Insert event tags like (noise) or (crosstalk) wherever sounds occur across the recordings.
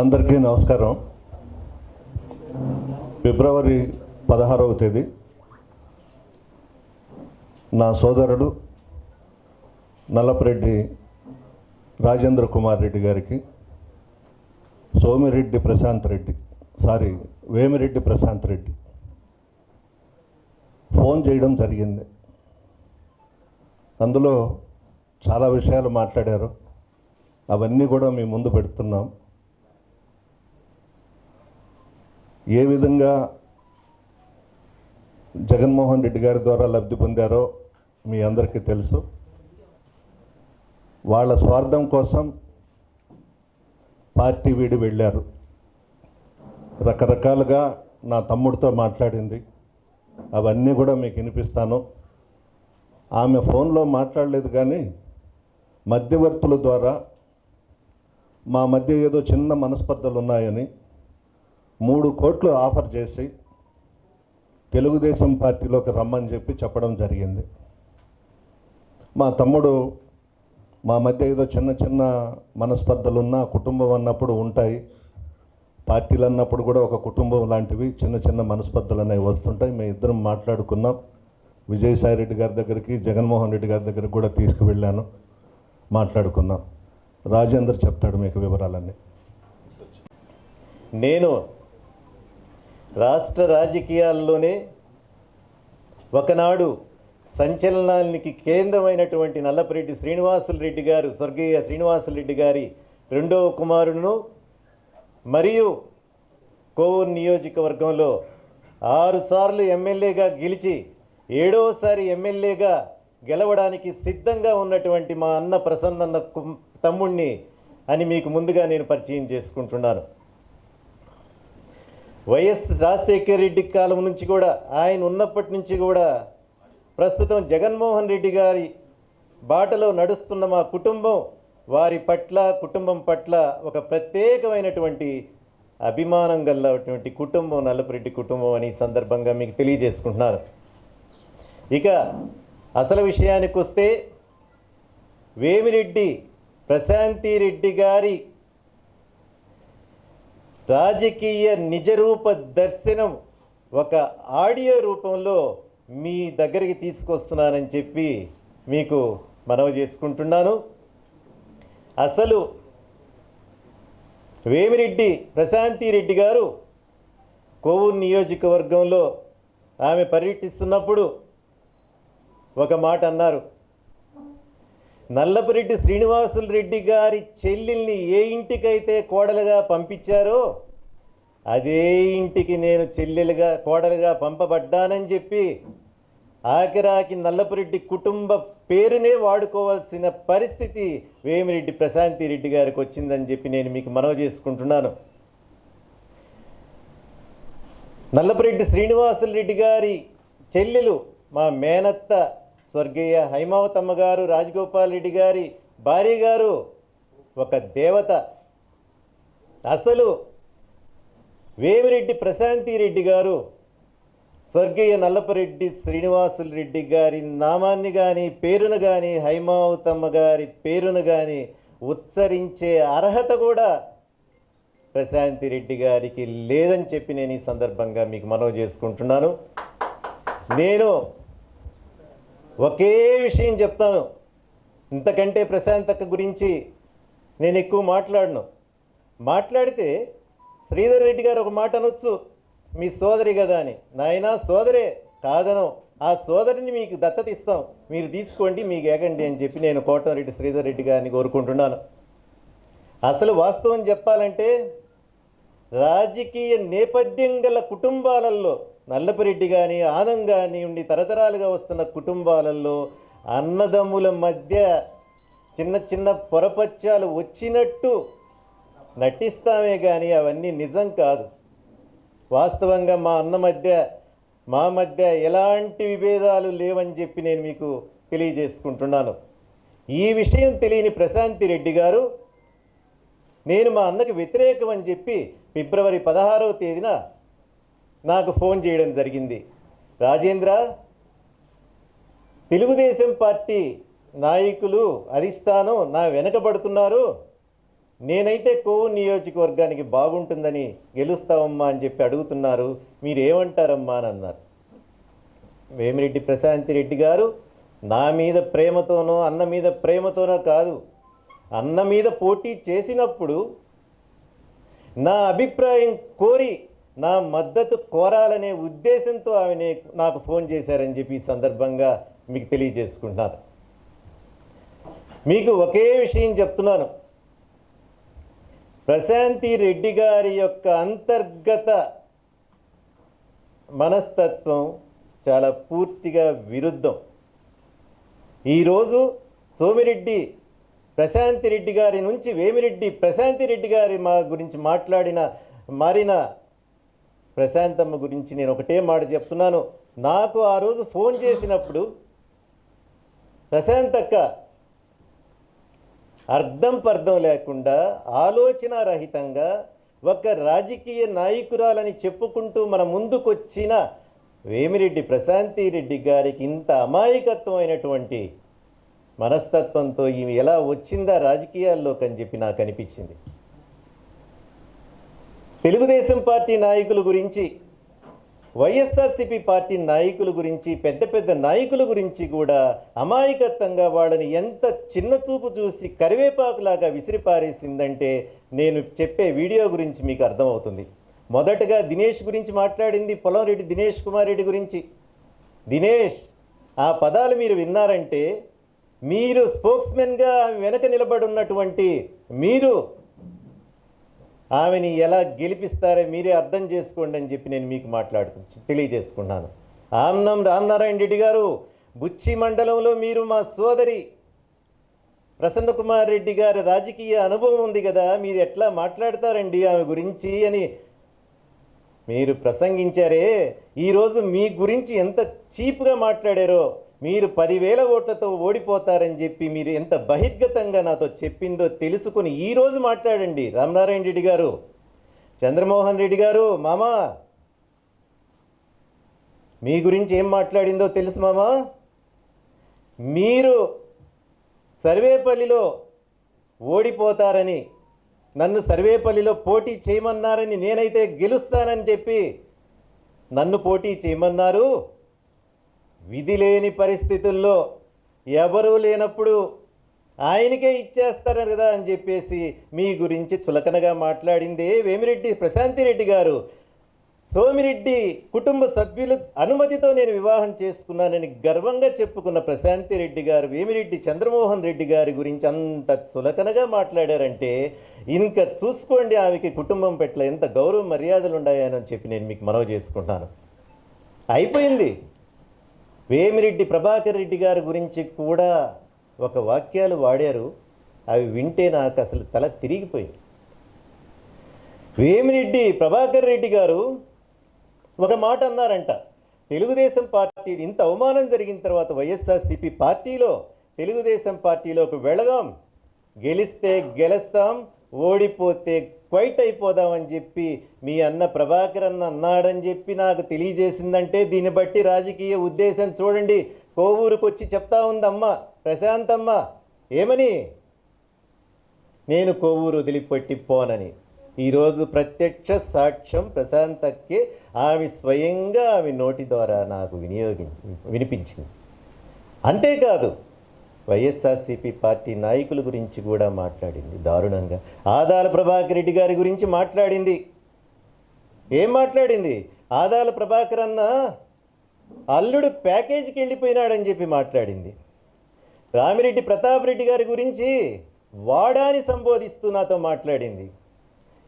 అందరికీ నమస్కారం. ఫిబ్రవరి పదహారవ తేదీ. నా సోదరుడు నల్లపరెడ్డి రాజేంద్ర కుమార్ రెడ్డి గారికి సోమిరెడ్డి ప్రశాంత్ రెడ్డి సారీ వేమిరెడ్డి ప్రశాంత్ రెడ్డి ఫోన్ చేయడం జరిగింది. అందులో చాలా విషయాలు మాట్లాడారు. అవన్నీ కూడా మీ ముందు పెడుతున్నాం. ఏ విధంగా జగన్మోహన్ రెడ్డి గారి ద్వారా లబ్ధి పొందారో మీ అందరికీ తెలుసు. వాళ్ళ స్వార్థం కోసం పార్టీ వీడి వెళ్ళారు. రకరకాలుగా నా తమ్ముడితో మాట్లాడింది. అవన్నీ కూడా మీకు వినిపిస్తాను. ఆమె ఫోన్లో మాట్లాడలేదు కానీ మధ్యవర్తుల ద్వారా మా మధ్య ఏదో చిన్న మనస్పర్ధలు ఉన్నాయని మూడు కోట్లు ఆఫర్ చేసి తెలుగుదేశం పార్టీలోకి రమ్మని చెప్పి చెప్పడం జరిగింది. మా తమ్ముడు మా మధ్య ఏదో చిన్న చిన్న మనస్పర్ధలున్నా కుటుంబం అన్నప్పుడు ఉంటాయి. పార్టీలు అన్నప్పుడు కూడా ఒక కుటుంబం లాంటివి చిన్న చిన్న మనస్పర్ధలు అనేవి వస్తుంటాయి. మేము ఇద్దరం మాట్లాడుకున్నాం. విజయసాయి రెడ్డి గారి దగ్గరికి జగన్మోహన్ రెడ్డి గారి దగ్గరికి కూడా తీసుకువెళ్ళాను. మాట్లాడుకున్నాం. రాజేందర్ చెప్తాడు మీకు వివరాలన్నీ. నేను రాష్ట్ర రాజకీయాల్లోనే ఒకనాడు సంచలనానికి కేంద్రమైనటువంటి నల్లపరెడ్డి శ్రీనివాసుల రెడ్డి గారు స్వర్గీయ శ్రీనివాసుల రెడ్డి గారి రెండవ కుమారుడును మరియు కోవూరు నియోజకవర్గంలో ఆరుసార్లు ఎమ్మెల్యేగా గెలిచి ఏడవసారి ఎమ్మెల్యేగా గెలవడానికి సిద్ధంగా ఉన్నటువంటి మా అన్న ప్రసన్నన్న తమ్ముణ్ణి అని మీకు ముందుగా నేను పరిచయం చేసుకుంటున్నాను. వైఎస్ రాజశేఖర రెడ్డి కాలం నుంచి కూడా ఆయన ఉన్నప్పటి నుంచి కూడా ప్రస్తుతం జగన్మోహన్ రెడ్డి గారి బాటలో నడుస్తున్న మా కుటుంబం వారి పట్ల కుటుంబం పట్ల ఒక ప్రత్యేకమైనటువంటి అభిమానం గల్లటువంటి కుటుంబం నల్లపురెడ్డి కుటుంబం అని సందర్భంగా మీకు తెలియజేసుకుంటున్నాను. ఇక అసలు విషయానికి వస్తే వేమిరెడ్డి ప్రశాంతి రెడ్డి గారి రాజకీయ నిజరూప దర్శనం ఒక ఆడియో రూపంలో మీ దగ్గరికి తీసుకొస్తున్నానని చెప్పి మీకు మనవి చేసుకుంటున్నాను. అసలు వేమిరెడ్డి ప్రశాంతి రెడ్డి గారు కోవూరు నియోజకవర్గంలో ఆమె పర్యటిస్తున్నప్పుడు ఒక మాట అన్నారు. నల్లపురెడ్డి శ్రీనివాసులు రెడ్డి గారి చెల్లెల్ని ఏ ఇంటికైతే కోడలుగా పంపించారో అదే ఇంటికి నేను చెల్లెలుగా కోడలుగా పంపబడ్డానని చెప్పి ఆఖరాకి నల్లపురెడ్డి కుటుంబ పేరునే వాడుకోవాల్సిన పరిస్థితి వేమిరెడ్డి ప్రశాంతి రెడ్డి గారికి వచ్చిందని చెప్పి నేను మీకు మనవి చేసుకుంటున్నాను. నల్లపురెడ్డి శ్రీనివాసులు రెడ్డి గారి చెల్లెలు మా మేనత్త స్వర్గీయ హైమావతమ్మ గారు రాజగోపాల్ రెడ్డి గారి భార్య గారు ఒక దేవత. అసలు వేమిరెడ్డి ప్రశాంతి రెడ్డి గారు స్వర్గీయ నల్లపరెడ్డి శ్రీనివాసులు రెడ్డి గారి నామాన్ని కానీ పేరును కానీ హైమావతమ్మ గారి పేరును కానీ ఉచ్చరించే అర్హత కూడా ప్రశాంతి రెడ్డి గారికి లేదని చెప్పి నేను ఈ సందర్భంగా మీకు మనవి చేసుకుంటున్నాను. నేను ఒకే విషయం చెప్తాను. ఇంతకంటే ప్రశాంతక గురించి నేను ఎక్కువ మాట్లాడను. మాట్లాడితే శ్రీధర్ రెడ్డి గారు ఒక మాట అనొచ్చు. మీ సోదరి కదా అని. నాయనా సోదరే కాదను ఆ సోదరిని మీకు దత్తత ఇస్తాం మీరు తీసుకోండి మీకు ఏగండి అని చెప్పి నేను కోటమిరెడ్డి శ్రీధర్ రెడ్డి గారిని కోరుకుంటున్నాను. అసలు వాస్తవం చెప్పాలంటే రాజకీయ నేపథ్యం గల కుటుంబాలలో నల్లపరెడ్డి కానీ ఆనం కానీ ఉండి తరతరాలుగా వస్తున్న కుటుంబాలలో అన్నదమ్ముల మధ్య చిన్న చిన్న పొరపత్యాలు వచ్చినట్టు నటిస్తామే కానీ అవన్నీ నిజం కాదు. వాస్తవంగా మా అన్న మధ్య మా మధ్య ఎలాంటి విభేదాలు లేవని చెప్పి నేను మీకు తెలియజేసుకుంటున్నాను. ఈ విషయం తెలియని ప్రశాంతి రెడ్డి గారు నేను మా అన్నకి వ్యతిరేకం అని చెప్పి ఫిబ్రవరి పదహారవ తేదీన నాకు ఫోన్ చేయడం జరిగింది. రాజేంద్ర తెలుగుదేశం పార్టీ నాయకులు అధిష్టానం నా వెనకబడుతున్నారు. నేనైతే కోవు నియోజకవర్గానికి బాగుంటుందని గెలుస్తావమ్మా అని చెప్పి అడుగుతున్నారు. మీరేమంటారమ్మా అని అన్నారు. వేమిరెడ్డి ప్రశాంతి రెడ్డి గారు నా మీద ప్రేమతోనో అన్న మీద ప్రేమతోనో కాదు. అన్న మీద పోటీ చేసినప్పుడు నా అభిప్రాయం కోరి నా మద్దతు కోరాలనే ఉద్దేశంతో ఆమె నాకు ఫోన్ చేశారని చెప్పి ఈ సందర్భంగా మీకు తెలియజేసుకుంటున్నాను. మీకు ఒకే విషయం చెప్తున్నాను. ప్రశాంతి రెడ్డి గారి యొక్క అంతర్గత మనస్తత్వం చాలా పూర్తిగా విరుద్ధం. ఈరోజు సోమిరెడ్డి ప్రశాంతి రెడ్డి గారి నుంచి వేమిరెడ్డి ప్రశాంతి రెడ్డి గారి మా గురించి మాట్లాడిన మారిన ప్రశాంతమ్మ గురించి నేను ఒకటే మాట చెప్తున్నాను. నాకు ఆ రోజు ఫోన్ చేసినప్పుడు ప్రశాంతక్క అర్థం పర్థం లేకుండా ఆలోచన రహితంగా ఒక రాజకీయ నాయకురాలని చెప్పుకుంటూ మన ముందుకొచ్చిన వేమిరెడ్డి ప్రశాంతి రెడ్డి గారికి ఇంత అమాయకత్వమైనటువంటి మనస్తత్వంతో ఈమె ఎలా వచ్చిందా రాజకీయాల్లోకి అని చెప్పి నాకు అనిపించింది. తెలుగుదేశం పార్టీ నాయకుల గురించి వైఎస్ఆర్సిపి పార్టీ నాయకుల గురించి పెద్ద పెద్ద నాయకుల గురించి కూడా అమాయకత్వంగా వాళ్ళని ఎంత చిన్న చూపు చూసి కరివేపాకులాగా విసిరిపారేసిందంటే నేను చెప్పే వీడియో గురించి మీకు అర్థమవుతుంది. మొదటగా దినేష్ గురించి మాట్లాడింది పొలంరెడ్డి దినేష్ కుమార్ రెడ్డి గురించి. దినేష్ ఆ పదాలు మీరు విన్నారంటే మీరు స్పోక్స్మెన్గా వెనక నిలబడి ఉన్నటువంటి మీరు ఆమెని ఎలా గెలిపిస్తారో మీరే అర్థం చేసుకోండి అని చెప్పి నేను మీకు మాట్లాడుతూ తెలియజేసుకున్నాను. ఆమ్నం రామనారాయణ రెడ్డి గారు బుచ్చి మండలంలో మీరు మా సోదరి ప్రసన్న కుమార్ రెడ్డి గారి రాజకీయ అనుభవం ఉంది కదా మీరు ఎట్లా మాట్లాడతారండి ఆమె గురించి అని మీరు ప్రసంగించారే. ఈరోజు మీ గురించి ఎంత చీప్గా మాట్లాడారో మీరు పదివేల ఓట్లతో ఓడిపోతారని చెప్పి మీరు ఎంత బహిర్గతంగా నాతో చెప్పిందో తెలుసుకుని ఈరోజు మాట్లాడండి రామనారాయణ రెడ్డి గారు. చంద్రమోహన్ రెడ్డి గారు మామా. మీ గురించి ఏం మాట్లాడిందో తెలుసు మామా. మీరు సర్వేపల్లిలో ఓడిపోతారని నన్ను సర్వేపల్లిలో పోటీ చేయమన్నారని నేనైతే గెలుస్తానని చెప్పి నన్ను పోటీ చేయమన్నారు. విధి లేని పరిస్థితుల్లో ఎవరూ లేనప్పుడు ఆయనకే ఇచ్చేస్తారు కదా అని చెప్పేసి మీ గురించి చులకనగా మాట్లాడిందే వేమిరెడ్డి ప్రశాంతి రెడ్డి గారు. సోమిరెడ్డి కుటుంబ సభ్యులు అనుమతితో నేను వివాహం చేసుకున్నానని గర్వంగా చెప్పుకున్న ప్రశాంతి రెడ్డి గారు వేమిరెడ్డి చంద్రమోహన్ రెడ్డి గారి గురించి అంత చులకనగా మాట్లాడారంటే ఇంకా చూసుకోండి ఆమెకి కుటుంబం పట్ల ఎంత గౌరవ మర్యాదలు ఉన్నాయని చెప్పి నేను మీకు మనవి చేసుకుంటాను. అయిపోయింది. వేమిరెడ్డి ప్రభాకర్ రెడ్డి గారి గురించి కూడా ఒక వాక్యాలు వాడారు. అవి వింటే నాకు అసలు తల తిరిగిపోయింది. వేమిరెడ్డి ప్రభాకర్ రెడ్డి గారు ఒక మాట అన్నారంట. తెలుగుదేశం పార్టీ ఇంత అవమానం జరిగిన తర్వాత వైఎస్ఆర్సీపీ పార్టీలో తెలుగుదేశం పార్టీలోకి వెళదాం. గెలిస్తే గెలుస్తాం ఓడిపోతే క్వైట్ అయిపోదామని చెప్పి మీ అన్న ప్రభాకరన్న అన్నాడని చెప్పి నాకు తెలియజేసిందంటే దీన్ని బట్టి రాజకీయ ఉద్దేశం చూడండి. కోవూరుకు వచ్చి చెప్తా ఉందమ్మ. ప్రశాంతమ్మ ఏమని? నేను కొవ్వూరు వదిలిపెట్టి పోనని ఈరోజు ప్రత్యక్ష సాక్ష్యం ప్రశాంతకి ఆమె స్వయంగా ఆమె నోటి ద్వారా నాకు వినియోగించి వినిపించింది. అంతేకాదు వైఎస్ఆర్సీపీ పార్టీ నాయకుల గురించి కూడా మాట్లాడింది. దారుణంగా. ఆదాల ప్రభాకర్ రెడ్డి గారి గురించి మాట్లాడింది. ఏం మాట్లాడింది? ఆదాల ప్రభాకర్ అన్న అల్లుడు ప్యాకేజీకి వెళ్ళిపోయినాడని చెప్పి మాట్లాడింది. రామిరెడ్డి ప్రతాప్ రెడ్డి గారి గురించి వాడాని సంబోధిస్తూ నాతో మాట్లాడింది.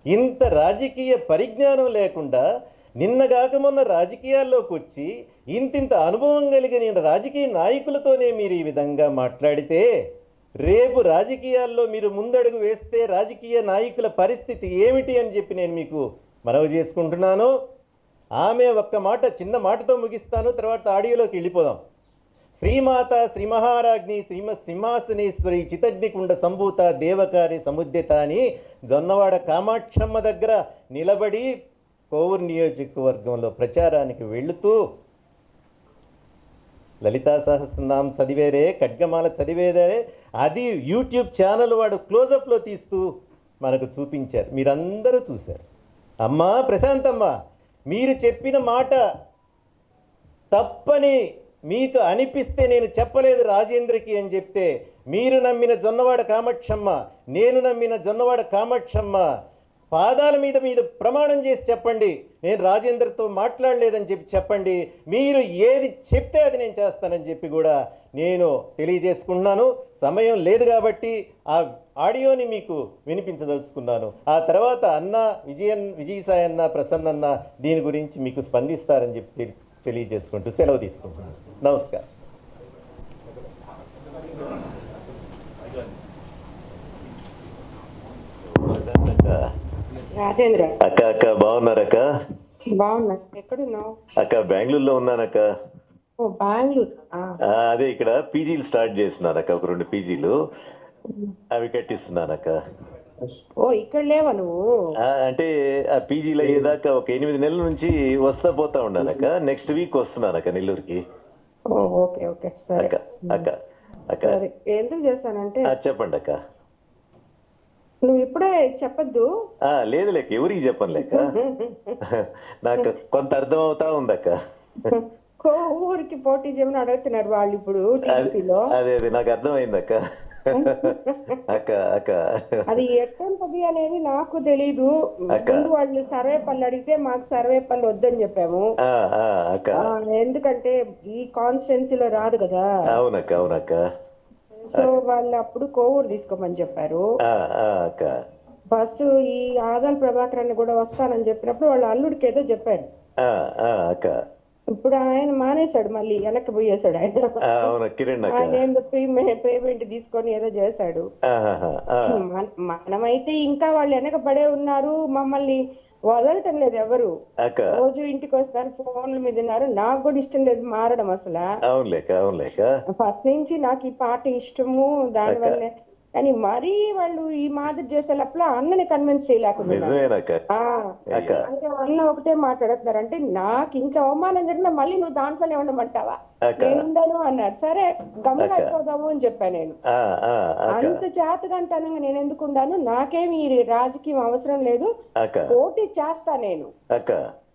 ఇంత రాజకీయ పరిజ్ఞానం లేకుండా నిన్నగాక మొన్న రాజకీయాల్లోకి వచ్చి ఇంతింత అనుభవం కలిగిన రాజకీయ నాయకులతోనే మీరు ఈ విధంగా మాట్లాడితే రేపు రాజకీయాల్లో మీరు ముందడుగు వేస్తే రాజకీయ నాయకుల పరిస్థితి ఏమిటి అని చెప్పి నేను మీకు మనవి చేసుకుంటున్నాను. ఆమె ఒక్క మాట చిన్న మాటతో ముగిస్తాను. తర్వాత ఆడియోలోకి వెళ్ళిపోదాం. శ్రీమాత శ్రీ మహారాజ్ని శ్రీమ సింహాసనేశ్వరి చితగ్నికుండ సంభూత దేవకారి సముద్యత అని జొన్నవాడ కామాక్షమ్మ దగ్గర నిలబడి కోవూరు నియోజకవర్గంలో ప్రచారానికి వెళుతూ లలితా సహస్రనామం చదివేరే ఖడ్గమాల చదివేదే అది యూట్యూబ్ ఛానల్ వాడు క్లోజప్లో తీస్తూ మనకు చూపించారు. మీరందరూ చూశారు. అమ్మా ప్రశాంతమ్మ మీరు చెప్పిన మాట తప్పని మీకు అనిపిస్తే నేను చెప్పలేదు రాజేంద్రకి అని చెప్తే మీరు నమ్మిన జొన్నవాడ కామాక్షమ్మ నేను నమ్మిన జొన్నవాడ కామాక్షమ్మ పాదాల మీద మీద ప్రమాణం చేసి చెప్పండి. నేను రాజేంద్రతో మాట్లాడలేదని చెప్పి చెప్పండి. మీరు ఏది చెప్తే అది నేను చేస్తానని చెప్పి కూడా నేను తెలియజేసుకుంటున్నాను. సమయం లేదు కాబట్టి ఆ ఆడియోని మీకు వినిపించదలుచుకున్నాను. ఆ తర్వాత అన్న విజయన్ విజయసాయి అన్న ప్రసన్న అన్న దీని గురించి మీకు స్పందిస్తారని చెప్పి తెలియజేసుకుంటూ సెలవు తీసుకుంటున్నాను. నమస్కారం. రాజేంద్ర. అక్క అక్క బాగున్నారక్క? బాగున్నా. ఎక్కడున్నావు? అక్క బెంగళూరులో ఉన్నానక్క. ఓ బెంగళూరు. అదే ఇక్కడ పీజీలు స్టార్ట్ చేస్తున్నానక్క ఒక రెండు పీజీలు. అవి కట్టిస్తున్నానక్క. ఓ ఇక్కడ లేవా నువ్వు? అంటే ఆ పీజీలు అయ్యేదాకా ఒక ఎనిమిది నెలల నుంచి వస్తా పోతా ఉన్నానక్క. నెక్స్ట్ వీక్ వస్తున్నానక్క నెల్లూరుకి. Oh okay okay. సరే. అక్క అక్క అక్క. ఎందుకు చేశానంటే ఆ, చెప్పండి అక్క నువ్వు ఇప్పుడే చెప్పొద్దు. లేదు లేక ఎవరికి చెప్పను లేక నాకు కొంత అర్థం అవుతా ఉందక్క ఊరికి పోటీ చేయమని అడుగుతున్నారు వాళ్ళు ఇప్పుడు అదే అదే నాకు అర్థమైందక్క. అక్క అక్క. అది ఎట్టంతది అనేది నాకు తెలీదు. అక్క. ముందు వాళ్ళు సర్వే పనులు అడిగితే మాకు సర్వే పనులు వద్దని చెప్పాము. అక్క. ఎందుకంటే ఈ కాన్స్టిట్యున్సీలో రాదు కదా. అవునక్క అవునక్క. సో వాళ్ళు అప్పుడు కోవూరు తీసుకోమని చెప్పారు. ఫస్ట్ ఈ ఆదాల్ ప్రభాకర్ అని కూడా వస్తానని చెప్పినప్పుడు వాళ్ళ అల్లుడికి ఏదో చెప్పారు. ఇప్పుడు ఆయన మానేశాడు మళ్ళీ వెనక్కి పోయేశాడు ఆయన. పేమెంట్ తీసుకొని ఏదో చేశాడు. మనమైతే ఇంకా వాళ్ళు వెనక పడే ఉన్నారు మమ్మల్ని వదలటం లేదు ఎవరు రోజు ఇంటికి వస్తారు ఫోన్ల మీద ఉన్నారు. నాకు కూడా ఇష్టం లేదు మారడం అసలు. ఫస్ట్ నుంచి నాకు ఈ పాట ఇష్టము దానివల్లే కానీ మరీ వాళ్ళు ఈ మాదిరి చేసే లోపల అన్నని కన్విన్స్ చేయలేకుండా అంటే అన్న ఒకటే మాట్లాడుతున్నారు. అంటే నాకు ఇంకా అవమానం జరిగినా మళ్ళీ నువ్వు దాంట్లోనే ఉండమంటావా? ఉండను అన్నారు. సరే గమ్మున. అయిపోదాము అని చెప్పాను నేను. అంత జాతకంతనంగా నేను ఎందుకు ఉండాను? నాకేమి ఈ రాజకీయం అవసరం లేదు. పోటీ చేస్తా నేను.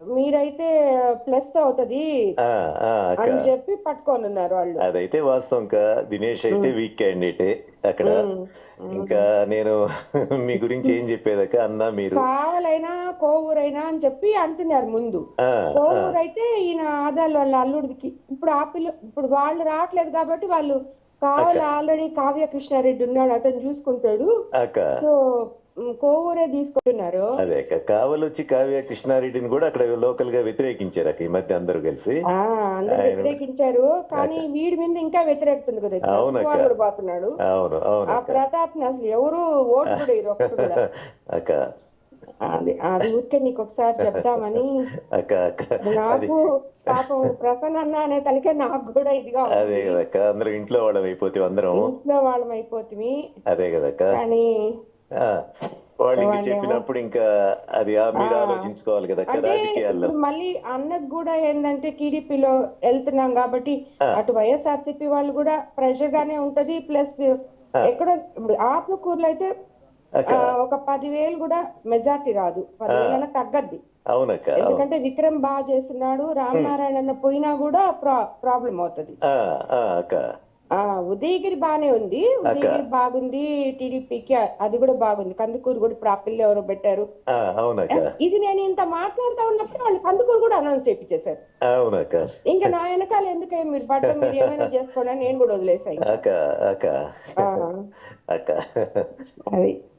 మీరైతే ప్లస్ అవుతది అని చెప్పి పట్టుకొని ఉన్నారు వాళ్ళు. అదైతే వాస్తవం కా దినేష్ అయితే వీక్ క్యాండిడేటే అక్కడ. ఇంకా నేను (laughs) మీ గురించి ఏం చెప్పేదక్క అన్న మీరు. కావాలైనా కోవూరైనా అని చెప్పి అంటున్నారు ముందు. కోవూరు అయితే ఈయన ఆదాలు వాళ్ళ అల్లుడికి. ఇప్పుడు ఆ పిల్ల ఇప్పుడు వాళ్ళు రావట్లేదు కాబట్టి వాళ్ళు కావాలి ఆల్రెడీ కావ్య కృష్ణారెడ్డి ఉన్నాడు అతను చూసుకుంటాడు. సో కోవూరే తీసుకుంటున్నారు అదే అక్క కావలొచ్చి కావ్య కృష్ణారెడ్డిని కూడా అక్కడ లోకల్గా వ్యతిరేకించారు ఈ మధ్య అందరూ కలిసి. అందరు వ్యతిరేకించారు కానీ వీడి మీద ఇంకా వ్యతిరేకుతుంది కదా కూడా పోతున్నాడు. అవును అవును ఆ ప్రతాప్ అసలు ఎవరు ఓటు కూడా. (laughs) అక్క. అది అది ఊరికే నీకు ఒకసారి చెప్తామని. (laughs) నాకు పాపం (laughs) ప్రసన్న అన్న అనే తలకే నాకు కూడా ఇదిగా. అదే కదక్క అందరం ఇంట్లో వాళ్ళం అయిపోతే అందరం. ఇంట్లో వాళ్ళం అయిపోతుంది అదే కదక్క కానీ వాళ్ళకి చెప్పినప్పుడు ఇంకా అది మీరు. ఆలోచించుకోవాలి అంటే రాజకీయాల్లో. మళ్ళీ అన్నకు కూడా ఏంటంటే టీడీపీలో వెళ్తున్నాం కాబట్టి. అటు వైఎస్ఆర్సీపీ వాళ్ళు కూడా ప్రెషర్ గానే ఉంటది ప్లస్ ఎక్కడో ఆత్మకూరులో అయితే ఒక పదివేలు కూడా మెజార్టీ రాదు పదివేలైనా తగ్గద్ది. అవునక్క ఎందుకంటే విక్రమ్ బాగా చేస్తున్నాడు రామనారాయణ అన్న పోయినా కూడా ప్రాబ్లం అవుతది. ఉదయగిరి బానే ఉంది. ఉదయగిరి బాగుంది టీడీపీకి అది కూడా బాగుంది. కందుకూరు కూడా ఇప్పుడు ఆ పిల్ల ఎవరో పెట్టారు. ఇది నేను ఇంత మాట్లాడుతా ఉన్నప్పుడు వాళ్ళు కందుకూరు కూడా అనౌన్స్ చేయించేశారు ఇంకా నా వెనకాల ఎందుకే మీరు పడ్డ? మీరు ఏమైనా (laughs) చేసుకోండి నేను కూడా వదిలేసాను అది.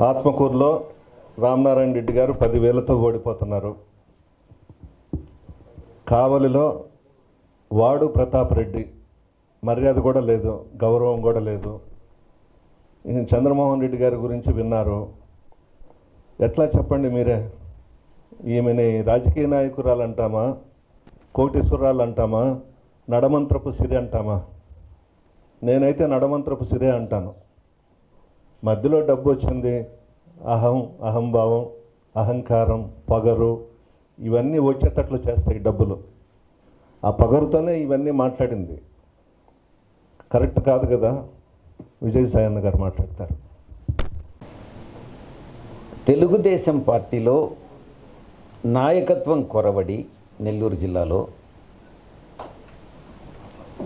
ఆత్మకూరులో రామనారాయణ రెడ్డి గారు పదివేలతో ఓడిపోతున్నారు. కావలిలో వాడు ప్రతాప్ రెడ్డి. మర్యాద కూడా లేదు గౌరవం కూడా లేదు. ఈయన చంద్రమోహన్ రెడ్డి గారి గురించి విన్నారు. ఎట్లా చెప్పండి మీరే? ఈమెని రాజకీయ నాయకురాలు అంటామా కోటేశ్వరాలు అంటామా? నడమంత్రపు సిరి అంటామా? నేనైతే నడమంత్రపు సిరే అంటాను. మధ్యలో డబ్బు వచ్చింది. అహం అహంభావం అహంకారం పగరు ఇవన్నీ వచ్చేటట్లు చేస్తాయి డబ్బులు. ఆ పగరుతోనే ఇవన్నీ మాట్లాడింది. కరెక్ట్ కాదు కదా? విజయసాయన్న గారు మాట్లాడతారు. తెలుగుదేశం పార్టీలో నాయకత్వం కొరవడి నెల్లూరు జిల్లాలో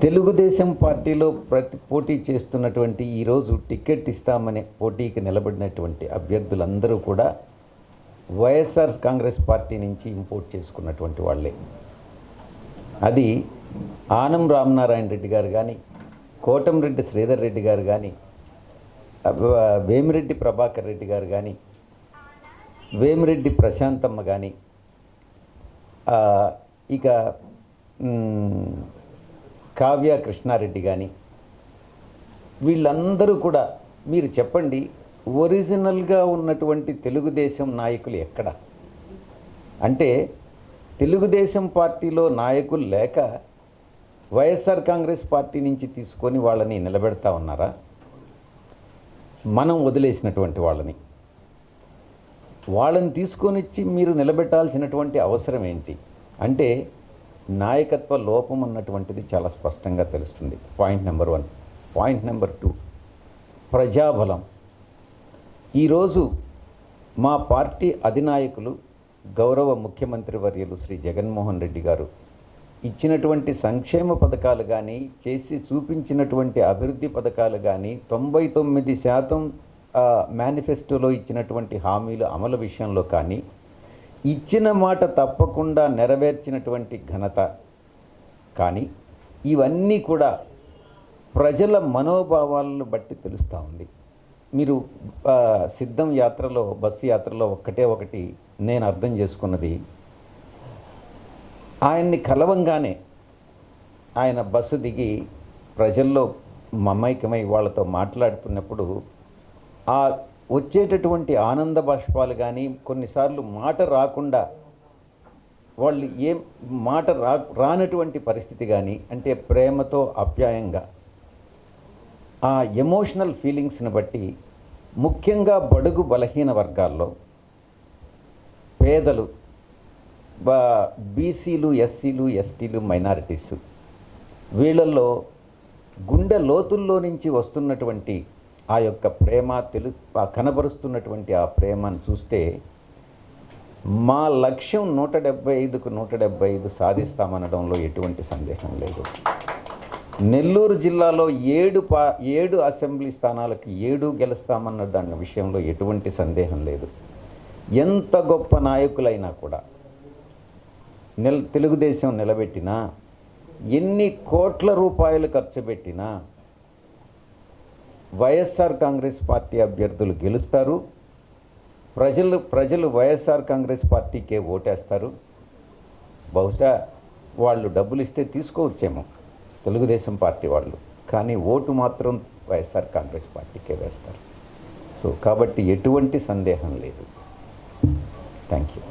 తెలుగుదేశం పార్టీలో ప్రతి పోటీ చేస్తున్నటువంటి ఈరోజు టికెట్ ఇస్తామనే పోటీకి నిలబడినటువంటి అభ్యర్థులందరూ కూడా వైఎస్ఆర్ కాంగ్రెస్ పార్టీ నుంచి ఇంపోర్ట్ చేసుకున్నటువంటి వాళ్ళే. అది ఆనం రామనారాయణ రెడ్డి గారు కానీ కోటంరెడ్డి శ్రీధర్ రెడ్డి గారు కానీ వేమిరెడ్డి ప్రభాకర్ రెడ్డి గారు కానీ వేమిరెడ్డి ప్రశాంతమ్మ కానీ ఇక కావ్య కృష్ణారెడ్డి కానీ వీళ్ళందరూ కూడా మీరు చెప్పండి ఒరిజినల్గా ఉన్నటువంటి తెలుగుదేశం నాయకులు ఎక్కడ? అంటే తెలుగుదేశం పార్టీలో నాయకులు లేక వైఎస్ఆర్ కాంగ్రెస్ పార్టీ నుంచి తీసుకొని వాళ్ళని నిలబెడతా ఉన్నారా? మనం వదిలేసినటువంటి వాళ్ళని. వాళ్ళని తీసుకొని వచ్చి మీరు నిలబెట్టాల్సినటువంటి అవసరం ఏంటి? అంటే నాయకత్వ లోపం అన్నటువంటిది చాలా స్పష్టంగా తెలుస్తుంది. Point number one point number two ప్రజాబలం. ఈరోజు మా పార్టీ అధినాయకులు గౌరవ ముఖ్యమంత్రి వర్యులు శ్రీ జగన్మోహన్ రెడ్డి గారు ఇచ్చినటువంటి సంక్షేమ పథకాలు కానీ చేసి చూపించినటువంటి అభివృద్ధి పథకాలు కానీ తొంభై తొమ్మిది శాతం మేనిఫెస్టోలో ఇచ్చినటువంటి హామీలు అమలు విషయంలో కానీ ఇచ్చిన మాట తప్పకుండా నెరవేర్చినటువంటి ఘనత. కానీ ఇవన్నీ కూడా ప్రజల మనోభావాలను బట్టి తెలుస్తూ ఉంది. మీరు సిద్ధం యాత్రలో బస్సు యాత్రలో ఒక్కటే ఒకటి నేను అర్థం చేసుకున్నది. ఆయన్ని కలవంగానే ఆయన బస్సు దిగి ప్రజల్లో మమైకమై వాళ్ళతో మాట్లాడుతున్నప్పుడు ఆ వచ్చేటటువంటి ఆనంద బాష్పాలు కానీ కొన్నిసార్లు మాట రాకుండా వాళ్ళు ఏం మాట రా రానటువంటి పరిస్థితి కానీ అంటే ప్రేమతో అప్యాయంగా ఆ ఎమోషనల్ ఫీలింగ్స్ని బట్టి ముఖ్యంగా బడుగు బలహీన వర్గాల్లో పేదలు బీసీలు ఎస్సీలు ఎస్టీలు మైనారిటీస్ వీళ్ళల్లో గుండె లోతుల్లో నుంచి వస్తున్నటువంటి ఆ యొక్క ప్రేమ తెలు కనబరుస్తున్నటువంటి ఆ ప్రేమను చూస్తే మా లక్ష్యం నూట డెబ్బై ఐదుకు నూట డెబ్బై ఐదు సాధిస్తామనడంలో ఎటువంటి సందేహం లేదు. నెల్లూరు జిల్లాలో ఏడు పా ఏడు అసెంబ్లీ స్థానాలకు ఏడు గెలుస్తామన్న దాని విషయంలో ఎటువంటి సందేహం లేదు. ఎంత గొప్ప నాయకులైనా కూడా నిల్ తెలుగుదేశం నిలబెట్టినా ఎన్ని కోట్ల రూపాయలు ఖర్చు పెట్టినా వైఎస్ఆర్ కాంగ్రెస్ పార్టీ అభ్యర్థులు గెలుస్తారు. ప్రజలు ప్రజలు వైఎస్ఆర్ కాంగ్రెస్ పార్టీకే ఓటేస్తారు. బహుశా వాళ్ళు డబ్బులు ఇస్తే తీసుకోవచ్చేమో తెలుగుదేశం పార్టీ వాళ్ళు. కానీ ఓటు మాత్రం వైఎస్ఆర్ కాంగ్రెస్ పార్టీకే వేస్తారు. సో కాబట్టి ఎటువంటి సందేహం లేదు. Thank you